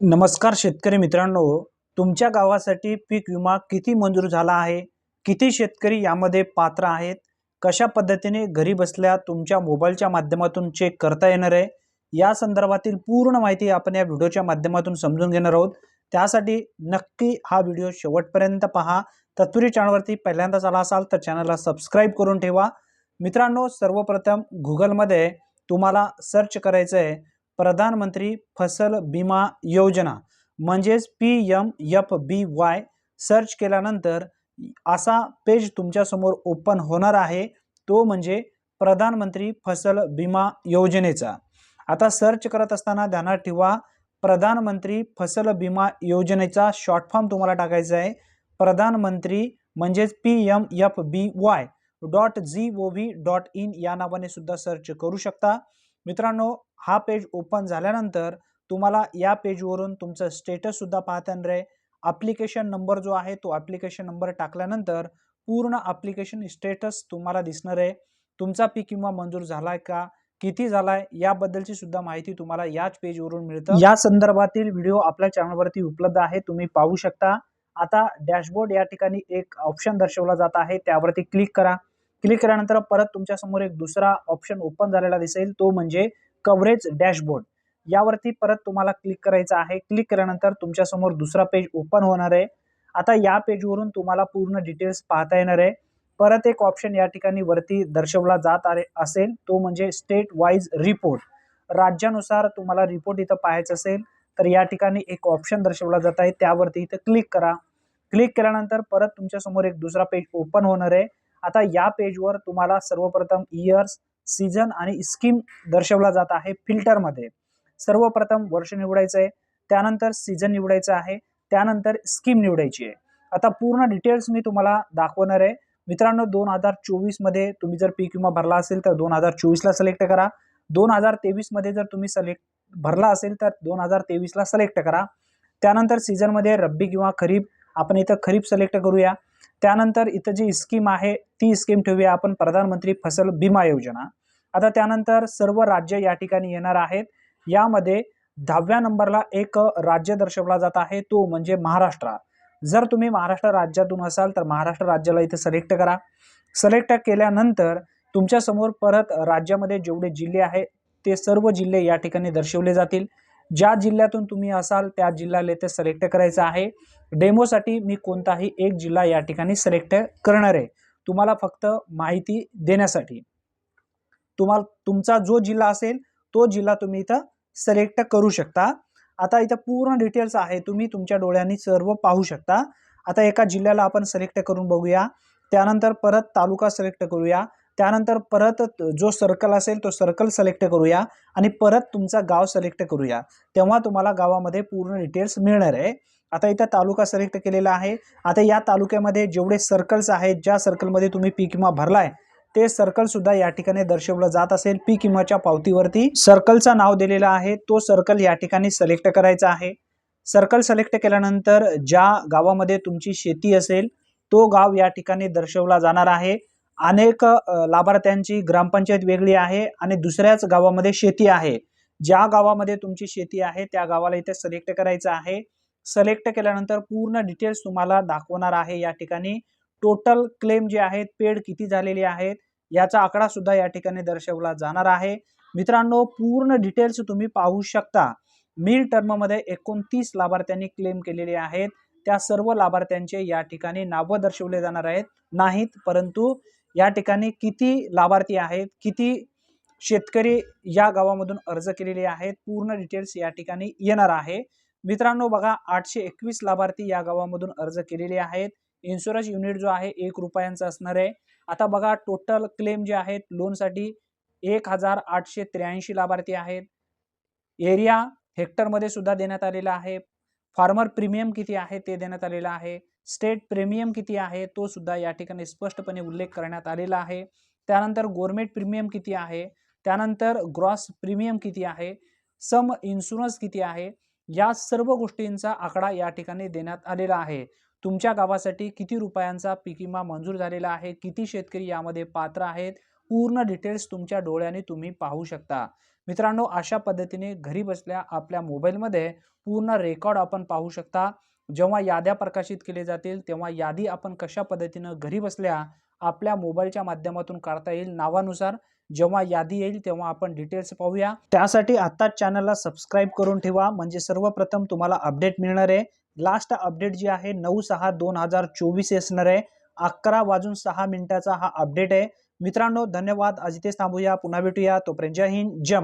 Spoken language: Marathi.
नमस्कार शेतकरी मित्रांनो तुमच्या गावासाठी पीक विमा किती मंजूर झाला आहे? किती शेतकरी यामध्ये पात्र आहेत? कशा पद्धतीने घरी बसल्या तुमच्या मोबाईलच्या माध्यमातून चेक करता येणार आहे? या संदर्भातील पूर्ण माहिती आपण या व्हिडिओच्या माध्यमातून समजून घेणार आहोत. त्यासाठी नक्की हा व्हिडिओ शेवटपर्यंत पहा. तत्पुरी चॅनलवरती पहिल्यांदाच आला असाल तर चॅनलला सबस्क्राईब करून ठेवा. मित्रांनो सर्वप्रथम गुगलमध्ये तुम्हाला सर्च करायचं आहे प्रधानमंत्री फसल विमा योजना म्हणजेच P M F B Y search केल्यानंतर असा पेज तुमच्यासमोर ओपन होणार आहे. तो म्हणजे प्रधानमंत्री फसल विमा योजनेचा. आता सर्च करत असताना ध्यानात ठेवा प्रधानमंत्री फसल विमा योजनेचा शॉर्ट फॉर्म तुम्हाला टाकायचा आहे. प्रधानमंत्री म्हणजेच P M F B Y dot G O V dot in या नावाने सुद्धा सर्च करू शकता. मित्रांनो हा पेज ओपन झाल्यानंतर तुम्हाला या पेजवरून तुमचं स्टेटससुद्धा पाहता येणार आहे. ॲप्लिकेशन नंबर जो आहे तो ॲप्लिकेशन नंबर टाकल्यानंतर पूर्ण ॲप्लिकेशन स्टेटस तुम्हाला दिसणार आहे. तुमचा पी किंवा मंजूर झाला आहे का किती झालाय याबद्दलची सुद्धा माहिती तुम्हाला याच पेजवरून मिळतं. या संदर्भातील व्हिडिओ आपल्या चॅनलवरती उपलब्ध आहे तुम्ही पाहू शकता. आता डॅशबोर्ड या ठिकाणी एक ऑप्शन दर्शवला जात आहे त्यावरती क्लिक करा. क्लिक केल्यानंतर परत तुमच्यासमोर एक दुसरा ऑप्शन ओपन झालेला दिसेल तो म्हणजे कव्हरेज डॅशबोर्ड यावरती परत तुम्हाला क्लिक करायचं आहे. क्लिक केल्यानंतर तुमच्यासमोर दुसरा पेज ओपन होणार आहे. आता या पेजवरून तुम्हाला पूर्ण डिटेल्स पाहता येणार आहे. परत एक ऑप्शन या ठिकाणी वरती दर्शवला जात आहे असेल. तो म्हणजे स्टेट वाईज रिपोर्ट राज्यानुसार तुम्हाला रिपोर्ट इथं पाहायचं असेल तर या ठिकाणी एक ऑप्शन दर्शवला जात आहे. त्यावरती इथं क्लिक करा. क्लिक केल्यानंतर परत तुमच्यासमोर एक दुसरा पेज ओपन होणार आहे. आता या पेजवर तुम्हाला सर्वप्रथम इयर्स सीझन आणि स्कीम दर्शवला जात आहे फिल्टरमध्ये सर्वप्रथम वर्ष निवडायचं आहे त्यानंतर सीझन निवडायचं आहे त्यानंतर स्कीम निवडायची आहे. आता पूर्ण डिटेल्स मी तुम्हाला दाखवणार आहे. मित्रांनो दोन हजार चोवीसमध्ये तुम्ही जर पीक विमा भरला असेल तर दोन हजार चोवीसला सिलेक्ट करा. दोन हजार तेवीसमध्ये जर तुम्ही सिलेक्ट भरला असेल तर दोन हजार तेवीसला सिलेक्ट करा. त्यानंतर सीझनमध्ये रब्बी किंवा खरीप आपण इथं खरीप सिलेक्ट करूया. त्यानंतर इथं जी स्कीम आहे ती स्कीम ठेवूया आपण प्रधानमंत्री फसल बिमा योजना. आता त्यानंतर सर्व राज्य या ठिकाणी येणार आहेत. यामध्ये दहाव्या नंबरला एक राज्य दर्शवला जात आहे तो म्हणजे महाराष्ट्र. जर तुम्ही महाराष्ट्र राज्यातून असाल तर महाराष्ट्र राज्याला इथे सिलेक्ट करा. सिलेक्ट केल्यानंतर तुमच्यासमोर परत राज्यामध्ये जेवढे जिल्हे आहेत ते सर्व जिल्हे या ठिकाणी दर्शवले जातील. ज्या जिल्ह्यातून तुम्ही असाल त्या जिल्ह्याला इथे सिलेक्ट करायचं आहे. डेमोसाठी मी कोणताही एक जिल्हा या ठिकाणी सिलेक्ट करणार आहे. तुम्हाला फक्त माहिती देण्यासाठी. तुम्हाला तुमचा जो जिल्हा असेल तो जिल्हा तुम्ही इथं सिलेक्ट करू शकता. आता इथं पूर्ण डिटेल्स आहे तुम्ही तुमच्या डोळ्यांनी सर्व पाहू शकता. आता एका जिल्ह्याला आपण सिलेक्ट करून बघूया. त्यानंतर परत तालुका सिलेक्ट करूया. त्यानंतर परत जो सर्कल असेल तो सर्कल सिलेक्ट करूया. आणि परत तुमचा गाव सिलेक्ट करूया. तेव्हा तुम्हाला गावामध्ये पूर्ण डिटेल्स मिळणार आहे. आता इथं तालुका सिलेक्ट केलेला आहे. आता या तालुक्यामध्ये जेवढे सर्कल्स आहेत ज्या सर्कलमध्ये तुम्ही पीक विमा भरला आहे ते सर्कल सुद्धा या ठिकाणी दर्शवलं जात असेल. पी किंमतच्या पावतीवरती सर्कलचं नाव दिलेलं आहे. तो सर्कल या ठिकाणी सिलेक्ट करायचा आहे. सर्कल सिलेक्ट केल्यानंतर ज्या गावामध्ये तुमची शेती असेल तो गाव या ठिकाणी दर्शवला जाणार आहे. अनेक लाभार्थ्यांची ग्रामपंचायत वेगळी आहे आणि दुसऱ्याच गावामध्ये शेती आहे. ज्या गावामध्ये तुमची शेती आहे त्या गावाला इथे सिलेक्ट करायचं आहे. सिलेक्ट केल्यानंतर पूर्ण डिटेल्स तुम्हाला दाखवणार आहे या ठिकाणी. टोटल क्लेम जे आहेत पेड किती झालेले आहेत याचा आकडा सुद्धा या ठिकाणी दर्शवला जाणार आहे. मित्रांनो पूर्ण डिटेल्स तुम्ही पाहू शकता. मिड टर्ममध्ये एकोणतीस लाभार्थ्यांनी क्लेम केलेले आहेत. त्या सर्व लाभार्थ्यांचे या ठिकाणी नावं दर्शवले जाणार आहेत. नाहीत परंतु या ठिकाणी किती लाभार्थी आहेत किती शेतकरी या गावामधून अर्ज केलेले आहेत पूर्ण डिटेल्स या ठिकाणी येणार आहे. मित्रांनो बघा आठशे एकवीस लाभार्थी या गावामधून अर्ज केलेले आहेत. इन्शुरन्स युनिट जो आहे एक रुपयांचा असणार आहे. आता बघा टोटल क्लेम जे आहेत लोनसाठी एक हजार आठशे त्र्याऐंशी लाभार्थी आहेत. एरिया हेक्टरमध्ये सुद्धा देण्यात आलेला आहे. फार्मर प्रीमियम किती आहे ते देण्यात आलेलं आहे. स्टेट प्रीमियम किती आहे तो सुद्धा या ठिकाणी स्पष्टपणे उल्लेख करण्यात आलेला आहे. त्यानंतर गोरमेंट प्रीमियम किती आहे त्यानंतर ग्रॉस प्रीमियम किती आहे सम इन्शुरन्स किती आहे या सर्व गोष्टींचा आकडा या ठिकाणी देण्यात आलेला आहे. तुमच्या गावासाठी किती रुपयांचा पीक विमा मंजूर झालेला आहे? किती शेतकरी यामध्ये पात्र आहेत? पूर्ण डिटेल्स तुमच्या डोळ्याने तुम्ही पाहू शकता. मित्रांनो अशा पद्धतीने घरी बसल्या आपल्या मोबाईलमध्ये पूर्ण रेकॉर्ड आपण पाहू शकता. जेव्हा याद्या प्रकाशित केले जातील तेव्हा यादी आपण कशा पद्धतीनं घरी बसल्या आपल्या मोबाईलच्या माध्यमातून काढता येईल. नावानुसार जेव्हा यादी येईल तेव्हा आपण डिटेल्स पाहूया. त्यासाठी आत्ताच चॅनलला सबस्क्राईब करून ठेवा. म्हणजे सर्वप्रथम तुम्हाला अपडेट मिळणार आहे. लास्ट अपडेट जी आहे नऊ सहा दोन हजार चोवीस असणार आहे. अकरा वाजून सहा मिनिटाचा हा अपडेट आहे. मित्रांनो धन्यवाद. आज इथेच थांबूया. पुन्हा भेटूया. तोपर्यंत जय हिंद. जय